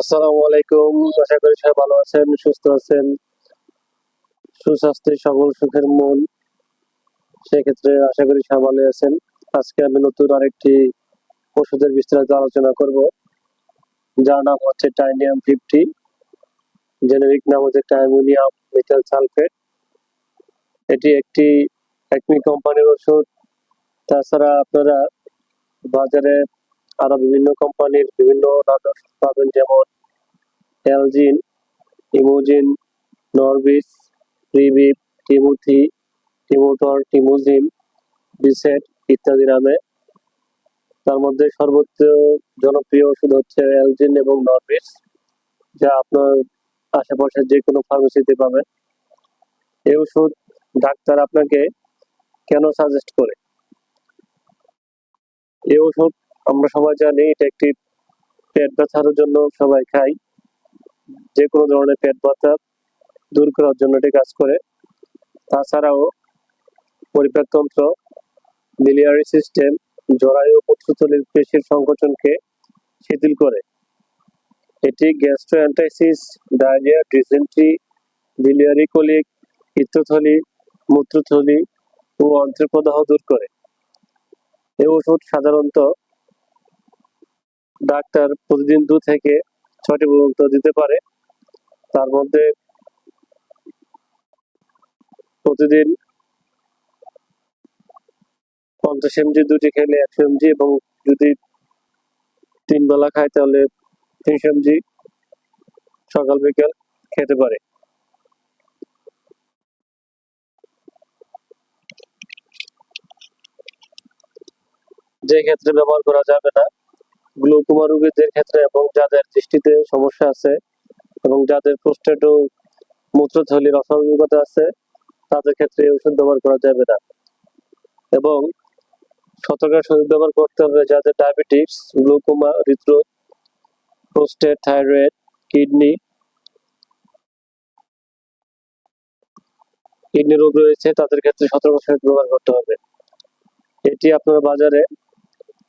আসসালামু আলাইকুম। আশা করি সবাই ভালো আছেন, সুস্থ আছেন। সকল সুখের মূল। সেক্ষেত্রে আশা করি সবাই ভালো আছেন। আজকে আমি নতুন আরেকটি ওষুধের বিস্তারিত আলোচনা করব। যার নাম হচ্ছে টাইনিয়াম ফিফটি। জেনেরিক নাম হচ্ছে টাইমোনিয়াম মিথাইল সালফেট। এটি একটি একমি কোম্পানির ওষুধ। তাছাড়া আপনারা বাজারে আরও বিভিন্ন কোম্পানির বিভিন্ন পাবেন, যেমন এলজিন ইমোজিন, নরবিস, রিবিপ, টিমুথি, টিমোটর, টিমোজিম বিসেট ইত্যাদি নামে। তার মধ্যে সর্বোচ্চ জনপ্রিয় ওষুধ হচ্ছে এলজিন এবং নরবিস, যা আপনার আশেপাশে যে কোনো ফার্মেসিতে পাবেন। এই ওষুধ ডাক্তার আপনাকে কেন সাজেস্ট করে? এই ওষুধ আমরা সবাই জানি এটা একটি পেট ব্যথার জন্য সবাই খাই। যে কোনো ধরনের পেট ব্যথা দূর করার জন্য এটি কাজ করে। তাছাড়াও পরিপাকতন্ত্র মিলিয়ারি সিস্টেম জরায়ু মূত্রথলির পেশির সংকোচনকে শিথিল করে। এটি gastroenteritis diarrhoea dysentery biliary colic পিত্তথলি, মূত্রথলি ও অন্ত্রপ্রদাহ দূর করে। এই ওষুধ সাধারণত ডাক্তার প্রতিদিন দু থেকে ছয়টি পর্যন্ত দিতে পারে। তার মধ্যে প্রতিদিন পঞ্চাশ এমজি দুটি খেলে একশো এমজি এবং যদি তিন বেলা খায় তাহলে তিনশো এমজি সকাল বিকেল খেতে পারে। যে ক্ষেত্রে ব্যবহার করা যাবে না গ্লুকোমা রোগীদের ক্ষেত্রে এবং যাদের দৃষ্টিতে সমস্যা আছে এবং যাদের প্রোস্টেট ও মূত্রথলির অস্বাভাবিকতা আছে, তাদের ক্ষেত্রে ওষুধ ব্যবহার করা যাবে না। এবং সতর্কের সহিত ব্যবহার করতে হবে যাদের ডায়াবেটিস, গ্লুকোমা, হৃদরোগ, প্রোস্টেট, থাইরয়েড, কিডনি কিডনি রোগ রয়েছে, তাদের ক্ষেত্রে সতর্ক সহিত ব্যবহার করতে হবে। এটি আপনারা বাজারে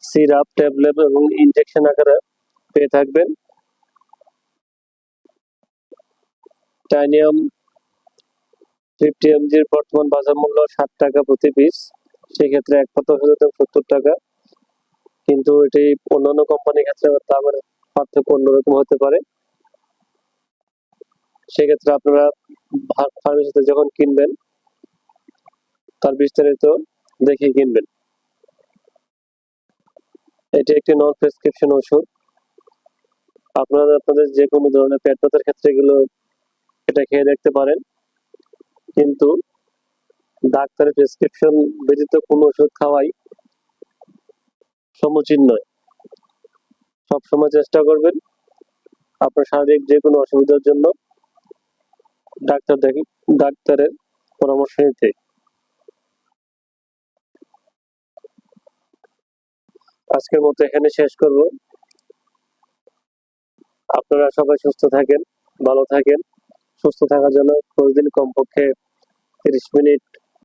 সিরাপ, ট্যাবলেট এবং ইনজেকশন আকারে পেয়ে থাকবেন। টাইনিয়াম ফিফটি এমজির বর্তমান বাজার মূল্য ষাট টাকা প্রতি পিস সেক্ষেত্রে এক পাতা ওষুধের সত্তর টাকা। কিন্তু এটি অন্যান্য কোম্পানির ক্ষেত্রে দামের পার্থক্য অন্যরকম হতে পারে। সেক্ষেত্রে আপনারা ফার্মেসিতে যখন কিনবেন, তার বিস্তারিত দেখে কিনবেন। এটি একটি নন প্রেসক্রিপশন ওষুধ। আপনারা আপনাদের যে কোনো ধরনের পেট ব্যথার ক্ষেত্রে এগুলো এটা খেয়ে দেখতে পারেন। কিন্তু ডাক্তারের প্রেসক্রিপশন ব্যতীত কোনো ওষুধ খাওয়াই সমুচীন নয়। সবসময় চেষ্টা করবেন আপনার শারীরিক যে কোনো অসুবিধার জন্য ডাক্তার ডাক্তারের পরামর্শ নিতে। আজকের মতো এখানে শেষ করব। আপনারা সবাই সুস্থ থাকেন, ভালো থাকেন। সুস্থ থাকার জন্য প্রতিদিন কমপক্ষে তিরিশ মিনিট